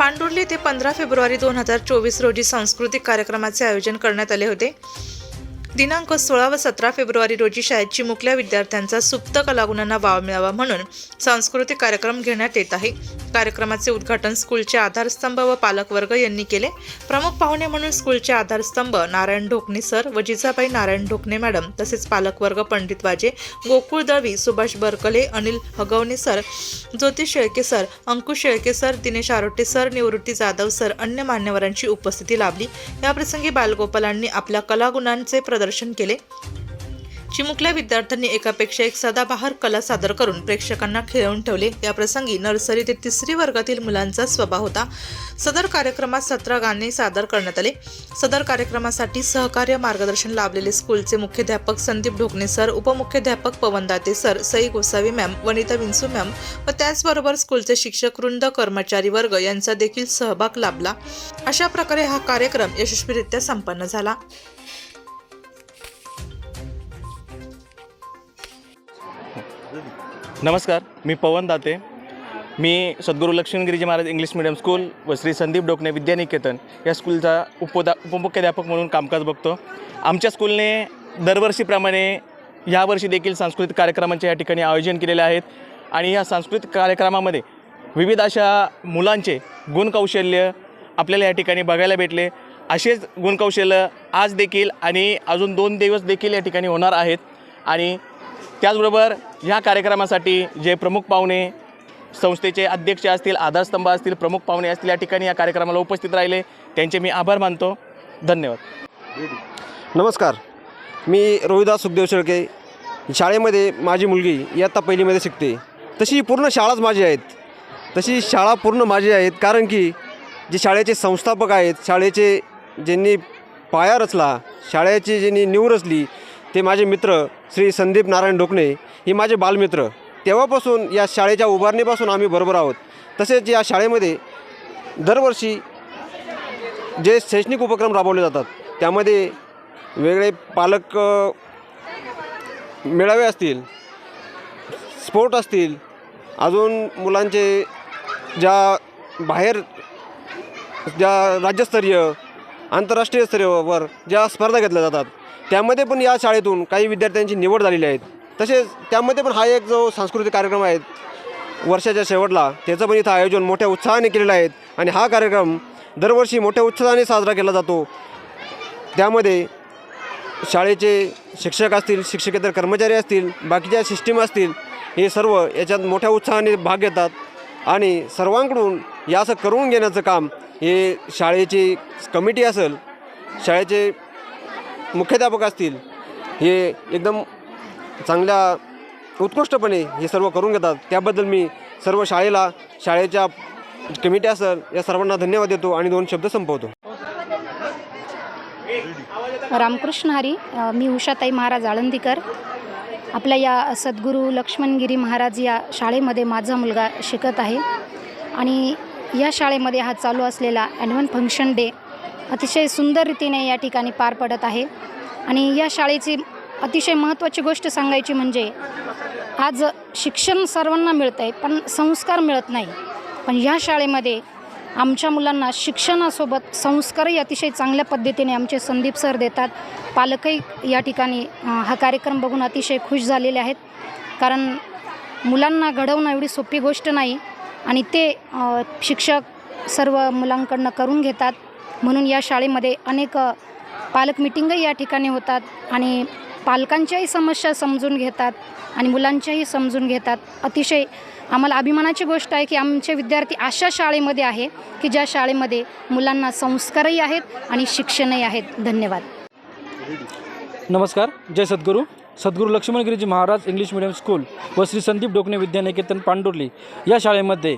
पांडुर्ली येथे पंधरा फेब्रुवारी दोन हजार चोवीस रोजी सांस्कृतिक कार्यक्रमाचे आयोजन करण्यात आले होते. दिनांक सोळा व सतरा फेब्रुवारी रोजी शाळेत चिमुकल्या विद्यार्थ्यांचा सुप्त कलागुणांना वाव मिळावा म्हणून सांस्कृतिक कार्यक्रम घेण्यात येत आहे. कार्यक्रमाचे उद्घाटन स्कूलचे आधारस्तंभ व पालकवर्ग यांनी केले. प्रमुख पाहुणे म्हणून स्कूलचे आधारस्तंभ नारायण ढोकणे सर व जिजाबाई नारायण ढोकणे मॅडम तसेच पालकवर्ग Pandit Waje Gokul Dalvi Subhash Barkale Anil Hagavane sir Jyotish Shelke sir Ankush Shelke sir Dinesh Arote sir Nivrutti Jadhav sir अन्य मान्यवरांची उपस्थिती लाभली. याप्रसंगी बालगोपालांनी आपल्या कलागुणांचे प्रदर्शन केले. चिमुकल्या विद्यार्थ्यांनी एकापेक्षा एक सदाबहार कला सादर करून प्रेक्षकांना खिळवून ठेवले. याप्रसंगी नर्सरी ते तिसरी वर्गातील मुलांचा स्वभाव होता. सदर कार्यक्रमात सतरा गाणे सादर करण्यात आले. सदर कार्यक्रमासाठी सहकार्य मार्गदर्शन लाभलेले स्कूलचे मुख्याध्यापक Sandeep Dhokane sir उपमुख्याध्यापक Pavan Date sir Sai Gosavi ma'am Vanita Vinsu ma'am व त्याचबरोबर स्कूलचे शिक्षक वृंद कर्मचारी वर्ग यांचा देखील सहभाग लाभला. अशा प्रकारे हा कार्यक्रम यशस्वीरित्या संपन्न झाला. नमस्कार मी पवन दाते. मी Sadguru Laxmangiriji Maharaj English medium school व श्री संदीप डोकणे विद्यानिकेतन या स्कूलचा उपदा उपमुख्याध्यापक म्हणून कामकाज बघतो. आमच्या स्कूलने दरवर्षीप्रमाणे यावर्षी देखील सांस्कृतिक कार्यक्रमांचे या ठिकाणी आयोजन केलेले आहेत आणि या सांस्कृतिक कार्यक्रमामध्ये विविध अशा मुलांचे गुणकौशल्य आपल्याला या ठिकाणी बघायला भेटले. असेच गुणकौशल्य आज देखील आणि अजून दोन दिवस देखील या ठिकाणी होणार आहेत आणि त्याचबरोबर ह्या कार्यक्रमासाठी जे प्रमुख पाहुणे संस्थेचे अध्यक्ष असतील आधारस्तंभ असतील प्रमुख पाहुणे असतील या ठिकाणी या कार्यक्रमाला उपस्थित राहिले. त्यांचे मी आभार मानतो. धन्यवाद. नमस्कार. मी रोहिदास सुखदेव शेळके. शाळेमध्ये माझी मुलगी इयत्ता पहिलीमध्ये शिकते. तशी पूर्ण शाळाच माझी आहेत. तशी शाळा पूर्ण माझी आहेत कारण की जे शाळेचे संस्थापक आहेत शाळेचे ज्यांनी पाया रचला शाळेची ज्यांनी नीव रचली ते माझे मित्र श्री संदीप नारायण ढोकणे हे माझे बालमित्र. तेव्हापासून या शाळेच्या उभारणीपासून आम्ही बरोबर आहोत. तसेच या शाळेमध्ये दरवर्षी जे शैक्षणिक उपक्रम राबवले जातात त्यामध्ये वेगळे पालक मेळावे असतील स्पोर्ट असतील अजून मुलांचे ज्या बाहेर ज्या राज्यस्तरीय आंतरराष्ट्रीय स्तरीयवर ज्या स्पर्धा घेतल्या जातात त्यामध्ये पण या शाळेतून काही विद्यार्थ्यांची निवड झालेली आहेत तसेच त्यामध्ये पण हा एक जो सांस्कृतिक कार्यक्रम आहे वर्षाच्या शेवटला त्याचं पण इथं आयोजन मोठ्या उत्साहाने केलेलं आहे आणि हा कार्यक्रम दरवर्षी मोठ्या उत्साहाने साजरा केला जातो. त्यामध्ये शाळेचे शिक्षक असतील शिक्षकेतर कर्मचारी असतील बाकीच्या सिस्टीम असतील हे सर्व याच्यात मोठ्या उत्साहाने भाग घेतात आणि सर्वांकडून या असं करून घेण्याचं काम हे शाळेची कमिटी असेल शाळेचे मुख्याध्यापक असतील हे एकदम चांगल्या उत्कृष्टपणे हे सर्व करून घेतात. त्याबद्दल मी सर्व शाळेला शाळेच्या कमिटी असेल या सर्वांना धन्यवाद देतो आणि दोन शब्द संपवतो. रामकृष्ण हरी मी उषाताई महाराज आळंदीकर. आपल्या या सद्गुरू लक्ष्मणगिरी महाराज या शाळेमध्ये माझा मुलगा शिकत आहे. आणि या शाळेमध्ये हा चालू असलेला ॲन्युअल फंक्शन डे अतिशय सुंदर रीतीने या ठिकाणी पार पडत आहे. आणि या शाळेची अतिशय महत्त्वाची गोष्ट सांगायची म्हणजे आज शिक्षण सर्वांना मिळतं आहे पण संस्कार मिळत नाही. पण या शाळेमध्ये आमच्या मुलांना शिक्षणासोबत संस्कारही अतिशय चांगल्या पद्धतीने आमचे संदीप सर देतात. पालकही या ठिकाणी हा कार्यक्रम बघून अतिशय खुश झालेले आहेत. कारण मुलांना घडवणं एवढी सोपी गोष्ट नाही आणि ते शिक्षक सर्व मुलांकडनं करून घेतात. म्हणून या शाळेमध्ये अनेक पालक मिटिंगही या ठिकाणी होतात आणि पालकांच्याही समस्या समजून घेतात आणि मुलांच्याही समजून घेतात. अतिशय आम्हाला अभिमानाची गोष्ट आहे की आमचे विद्यार्थी अशा शाळेमध्ये आहे की ज्या शाळेमध्ये मुलांना संस्कारही आहेत आणि शिक्षणही आहेत. धन्यवाद. नमस्कार जय Sadguru. Sadguru Laxmangiriji Maharaj English medium school व श्री संदीप डोकणे विद्यानिकेतन पांडुर्ली या शाळेमध्ये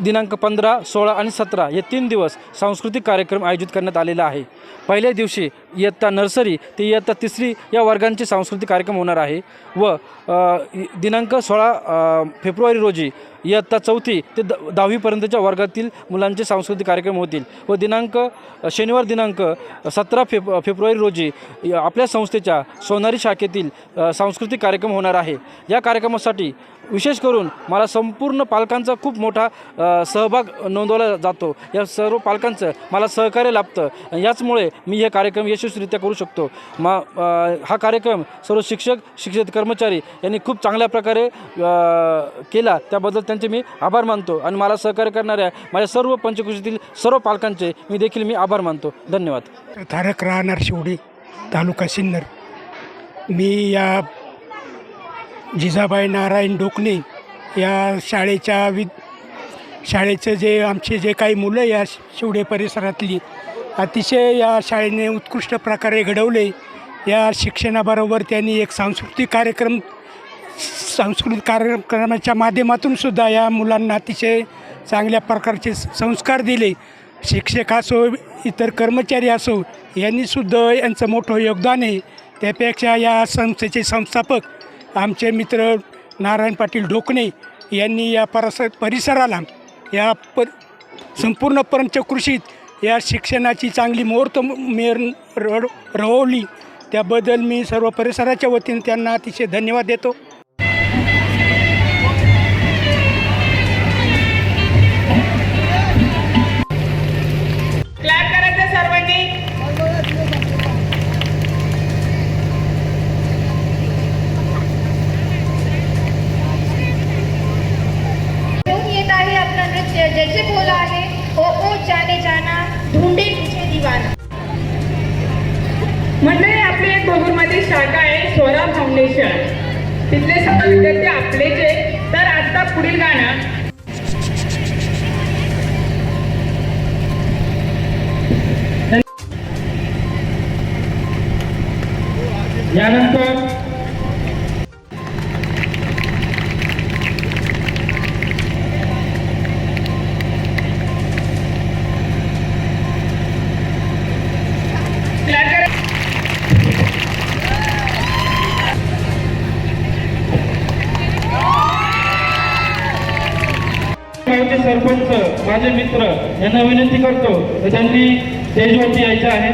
दिनांक पंधरा सोळा आणि सतरा हे तीन दिवस सांस्कृतिक कार्यक्रम आयोजित करण्यात आलेला आहे. पहिल्या दिवशी इयत्ता नर्सरी ते इयत्ता तिसरी या वर्गांचे सांस्कृतिक कार्यक्रम होणार आहे व दिनांक सोळा फेब्रुवारी रोजी इयत्ता चौथी ते द दहावीपर्यंतच्या वर्गातील मुलांचे सांस्कृतिक कार्यक्रम होतील व दिनांक शनिवार दिनांक सतरा फेब फेब्रुवारी रोजी आपल्या संस्थेच्या सोनारी शाखेतील सांस्कृतिक कार्यक्रम होणार आहे. या कार्यक्रमासाठी विशेष करून मला संपूर्ण पालकांचा खूप मोठा सहभाग नोंदवला जातो. या सर्व पालकांचं मला सहकार्य लाभतं. याचमुळे मी हे कार्यक्रम यशस्वीरित्या करू शकतो. मा हा कार्यक्रम सर्व शिक्षक शिक्षक कर्मचारी यांनी खूप चांगल्या प्रकारे केला. त्याबद्दल त्यांचे मी आभार मानतो आणि मला सहकार्य करणाऱ्या माझ्या सर्व पंचकृषीतील सर्व पालकांचे मी देखील मी आभार मानतो. धन्यवाद. तारक राहणार शिवडी तालुका सिन्नर. मी या जिजाबाई नारायण डोकणे या शाळेच्या वि शाळेचं जे आमचे जे काही मुलं या शिवडे परिसरातली अतिशय या शाळेने उत्कृष्ट प्रकारे घडवले. या शिक्षणाबरोबर त्यांनी एक सांस्कृतिक कार्यक्रम सांस्कृतिक कार्यक्रमाच्या माध्यमातून सुद्धा या मुलांना अतिशय चांगल्या प्रकारचे संस्कार दिले. शिक्षक असो इतर कर्मचारी असो यांनीसुद्धा यांचं मोठं योगदान आहे. त्यापेक्षा या संस्थेचे संस्थापक आमचे मित्र नारायण पाटील ढोकणे यांनी या परस परिसराला या पर संपूर्ण पंचकृषीत या शिक्षणाची चांगली मुहूर्त मेर रड रवली. त्याबद्दल मी सर्व परिसराच्या वतीने त्यांना अतिशय धन्यवाद देतो. तिथले सर्व विद्यार्थी आपलेच आहे तर आता पुढील गाणं गावचे सरपंच माझे मित्र यांना विनंती करतो तर त्यांनी स्टेजवरती यायचं आहे.